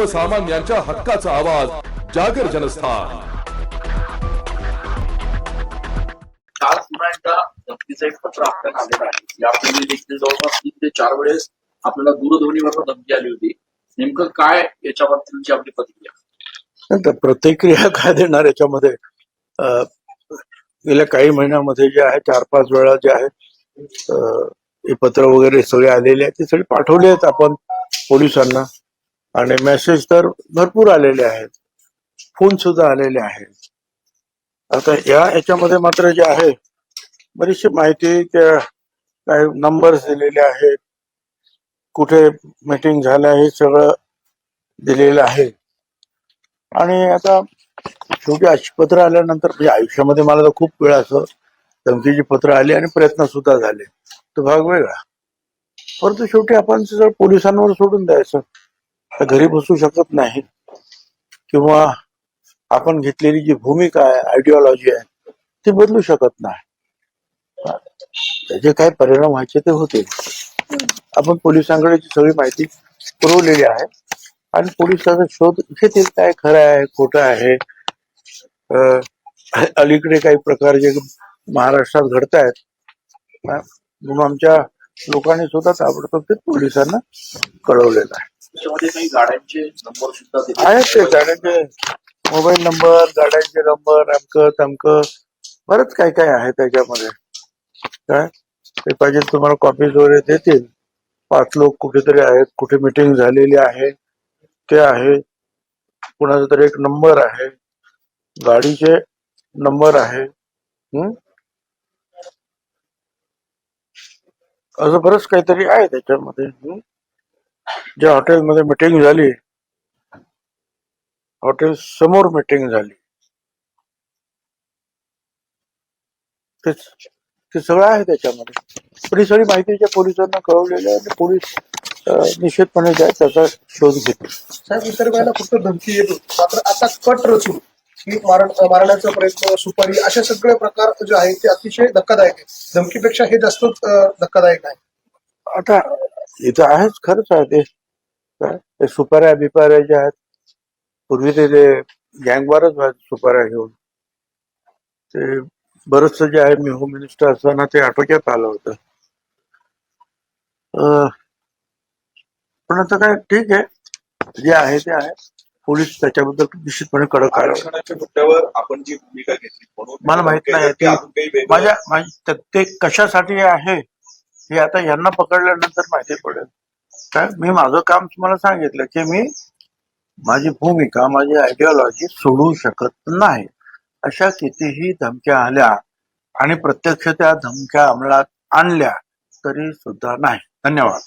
सर्वसामान्यांच्या हक्काचा आवाज जागर जनस्थान. धमकीचं एक पत्र आपल्याला आलेलं आहे. यापूर्वी देखील जवळपास तीन ते चार वेळेस आपल्याला दूरध्वनीवर धमकी आली होती. नेमकं काय याच्याबद्दलची आपली प्रतिक्रिया? नंतर प्रतिक्रिया काय देणार याच्यामध्ये? गेल्या काही महिन्यामध्ये जे आहे चार पाच वेळा जे आहे हे पत्र वगैरे सगळे आलेले आहेत ते सगळे पाठवले आहेत आपण पोलिसांना. आणि मेसेज तर भरपूर आलेले आहेत. फोन सुद्धा आलेले आहेत. आता या याच्यामध्ये मात्र जे आहे बरीचशी माहिती त्या काही नंबर्स दिलेले आहेत. कुठे मीटिंग झालं हे सगळं दिलेलं आहे. आणि आता शेवटी अशी पत्र आल्यानंतर म्हणजे आयुष्यामध्ये मला तर खूप वेळा असं धमकीची पत्र आली आणि प्रयत्न सुद्धा झाले. तो भाग वेगळा. परंतु शेवटी आपण सगळं पोलिसांवर सोडून द्यायचं घरी बसू शकत नाही. किंवा आपण घेतलेली जी भूमिका आहे आयडिओलॉजी आहे ती बदलू शकत नाही. त्याचे काय परिणाम व्हायचे ते होते आपण पोलिसांकडे जी सगळी माहिती पुरवलेली आहे आणि पोलीस त्याचा शोध घेतील काय खरं आहे खोटं आहे. अलीकडे काही प्रकार जे महाराष्ट्रात घडत आहेत म्हणून आमच्या लोकांनी सुद्धा ताबडतोब ते पोलिसांना कळवलेलं आहे. त्याच्यामध्ये काही गाड्यांचे नंबर सुद्धा दिले आहेत ते गाड्यांचे. मोबाईल नंबर गाड्यांचे नंबर अमकं तमकं. बरंच काय काय आहे त्याच्यामध्ये. काय? ते पाहिजे तुम्हाला कॉपीज वगैरे देतील. पाच लोक कुठेतरी आहेत कुठे मिटिंग झालेली आहे ते आहे. कुणाचा तरी एक नंबर आहे. गाडीचे नंबर आहे. हम्म? असं बरंच काहीतरी आहे त्याच्यामध्ये. हम्म? ज्या हॉटेलमध्ये मिटिंग झाली हॉटेल समोर मिटिंग झाली. ते सगळं आहे त्याच्यामध्ये. पण ही सगळी माहिती त्या पोलिसांना कळवलेली आहे आणि पोलीस निश्चितपणे जे आहे त्याचा शोध घेतील. साहेब इतर वेळेला फक्त धमकी येत. मात्र आता कट रचून की मारण मारण्याचा प्रयत्न सुपारी असे सगळे प्रकार जे आहेत ते अतिशय धक्कादायक आहेत. धमकीपेक्षा हे जास्त धक्कादायक आहे. आता इथं आहेच खरंच आहे ते. ते सुपाऱ्या बिपाऱ्या ज्या आहेत. पूर्वी ते गँगवारच व्हायचे सुपाऱ्या घेऊन. ते बरंचसं जे आहे मी होम मिनिस्टर असताना ते आटोक्यात आलं होतं. पण आता काय ठीक आहे. जे आहे ते आहे. पोलीस त्याच्याबद्दल निश्चितपणे कडक आरक्षणाच्या मुद्द्यावर आपण जी भूमिका घेतली म्हणून मला माहीत नाही. माझ्या माझी- त- ते कशासाठी आहे हे आता यांना पकडल्यानंतर माहिती पडेल. काय? मी माझं काम तुम्हाला सांगितलं की मी माझी भूमिका माझी आयडिओलॉजी सोडू शकत नाही. अशा कितीही धमक्या आल्या आणि प्रत्यक्ष त्या धमक्या अंमलात आणल्या तरी सुद्धा नाही. धन्यवाद.